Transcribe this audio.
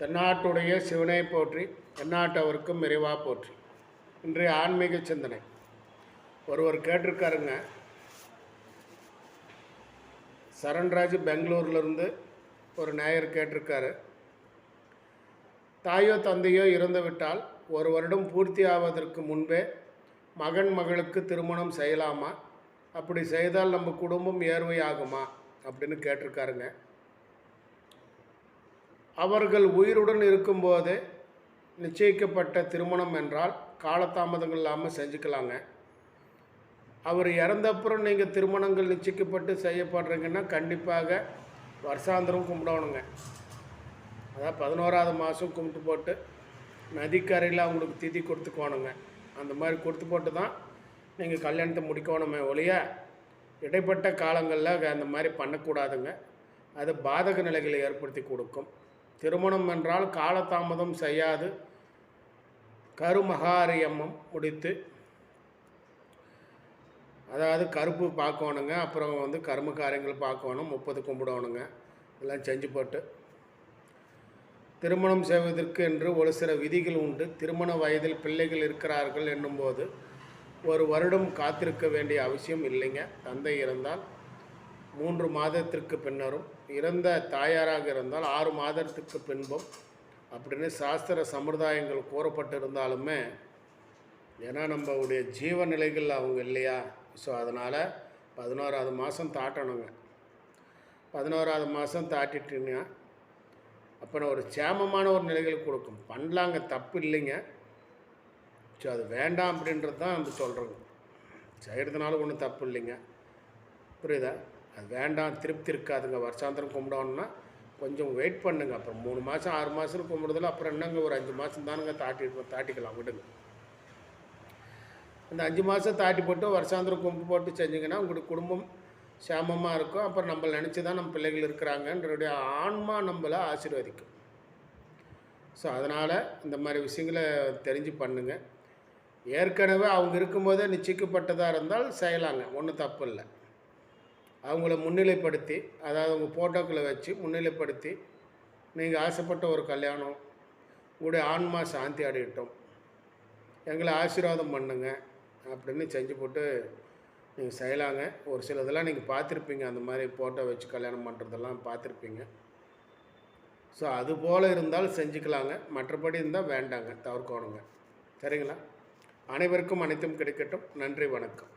தென்னாட்டுடைய சிவனை போற்றி எந்நாட்டவருக்கும் விரைவா போற்றி. இன்றைய ஆன்மீக சிந்தனை. ஒருவர் கேட்டிருக்காருங்க. சரண்ராஜ் பெங்களூர்லேருந்து ஒரு நேயர் கேட்டிருக்காரு. தாயோ தந்தையோ இறந்துவிட்டால் ஒரு வருடம் பூர்த்தி ஆவதற்கு முன்பே மகன் மகளுக்கு திருமணம் செய்யலாமா? அப்படி செய்தால் நம்ம குடும்பம் ஏர்வை ஆகுமா அப்படின்னு கேட்டிருக்காருங்க. அவர்கள் உயிருடன் இருக்கும்போது நிச்சயிக்கப்பட்ட திருமணம் என்றால் காலதாமதங்கள் இல்லாமல் செஞ்சுக்கலாங்க. அவர் இறந்தப்புறம் நீங்கள் திருமணங்கள் நிச்சயிக்கப்பட்டு செய்யப்படுறீங்கன்னா கண்டிப்பாக வருஷாந்திரம் கும்பிடணுங்க. அதாவது பதினோராவது மாதம் கும்பிட்டு போட்டு நதிக்கரையில் அவங்களுக்கு திதி கொடுத்துக்கோணுங்க அந்த மாதிரி கொடுத்து போட்டு தான் நீங்கள் கல்யாணத்தை முடிக்கணுமே ஒழிய இடைப்பட்ட காலங்களில் அந்த மாதிரி பண்ணக்கூடாதுங்க. அது பாதக நிலைகளை ஏற்படுத்தி கொடுக்கும். திருமணம் என்றால் காலதாமதம் செய்யாது. கருமகாரியம்மம் முடித்து அதாவது கருப்பு பார்க்கணுங்க அப்புறம் வந்து கரும காரியங்கள் பார்க்கணும் முப்பது கும்பிடணுங்க எல்லாம் செஞ்சு போட்டு. திருமணம் செய்வதற்கு என்று ஒரு சில விதிகள் உண்டு. திருமண வயதில் பிள்ளைகள் இருக்கிறார்கள் என்னும்போது ஒரு வருடம் காத்திருக்க வேண்டிய அவசியம் இல்லைங்க. தந்தை இருந்தால் மூன்று மாதத்திற்கு பின்னரும் இறந்த தாயாராக இருந்தால் ஆறு மாதத்துக்கு பின்பும் அப்படின்னு சாஸ்திர சம்பிரதாயங்கள் கூறப்பட்டிருந்தாலுமே ஏன்னா நம்மளுடைய ஜீவநிலைகள் அவங்க இல்லையா? ஸோ அதனால் பதினோராவது மாதம் தாட்டணுங்க. பதினோராவது மாதம் தாட்டிட்டீங்கன்னா அப்புறம் ஒரு சேமமான ஒரு நிலைகள் கொடுக்கும். பண்ணலாங்க தப்பு இல்லைங்க. ஸோ அது வேண்டாம் அப்படின்றது தான் வந்து சொல்கிறோங்க செய்கிறதுனால ஒன்றும் தப்பு இல்லைங்க. புரியுதா? அது வேண்டாம் திருப்தி இருக்காதுங்க வருஷாந்திரம் கும்பிடணும்னா கொஞ்சம் வெயிட் பண்ணுங்க. அப்புறம் மூணு மாதம் ஆறு மாதம் கும்பிடுறதுல அப்புறம் என்னங்க ஒரு அஞ்சு மாதம் தானுங்க தாட்டி தாட்டிக்கலாம் விடுங்க. அந்த அஞ்சு மாதம் தாட்டி போட்டு வருஷாந்திரம் கும்பிட்டு போட்டு செஞ்சிங்கன்னா உங்களுக்கு குடும்பம் சேமமாக இருக்கும். அப்புறம் நம்ம நினச்சி தான் நம்ம பிள்ளைகள் இருக்கிறாங்கன்றடைய ஆன்மா நம்மளை ஆசீர்வதிக்கும். ஸோ அதனால் இந்த மாதிரி விஷயங்களை தெரிஞ்சு பண்ணுங்கள் ஏற்கனவே அவங்க இருக்கும்போதே நிச்சயிக்கப்பட்டதாக இருந்தால் செய்யலாங்க. ஒன்றும் தப்பு இல்லை. அவங்கள முன்னிலைப்படுத்தி அதாவது உங்கள் ஃபோட்டோக்களை வச்சு முன்னிலைப்படுத்தி நீங்கள் ஆசைப்பட்ட ஒரு கல்யாணம் உங்களுடைய ஆன்மா சாந்தி அடையட்டும். எங்களை ஆசீர்வாதம் பண்ணுங்க அப்படின்னு செஞ்சு போட்டு நீங்கள் செய்யலாங்க. ஒரு சில இதெல்லாம் நீங்கள் பார்த்துருப்பீங்க. அந்த மாதிரி ஃபோட்டோ வச்சு கல்யாணம் பண்ணுறதெல்லாம் பார்த்துருப்பீங்க. ஸோ அது போல் இருந்தால் செஞ்சுக்கலாங்க. மற்றபடி இருந்தால் வேண்டாங்க. தவிர்க்கணுங்க. சரிங்களா? அனைவருக்கும் அனைத்தும் கிடைக்கட்டும். நன்றி வணக்கம்.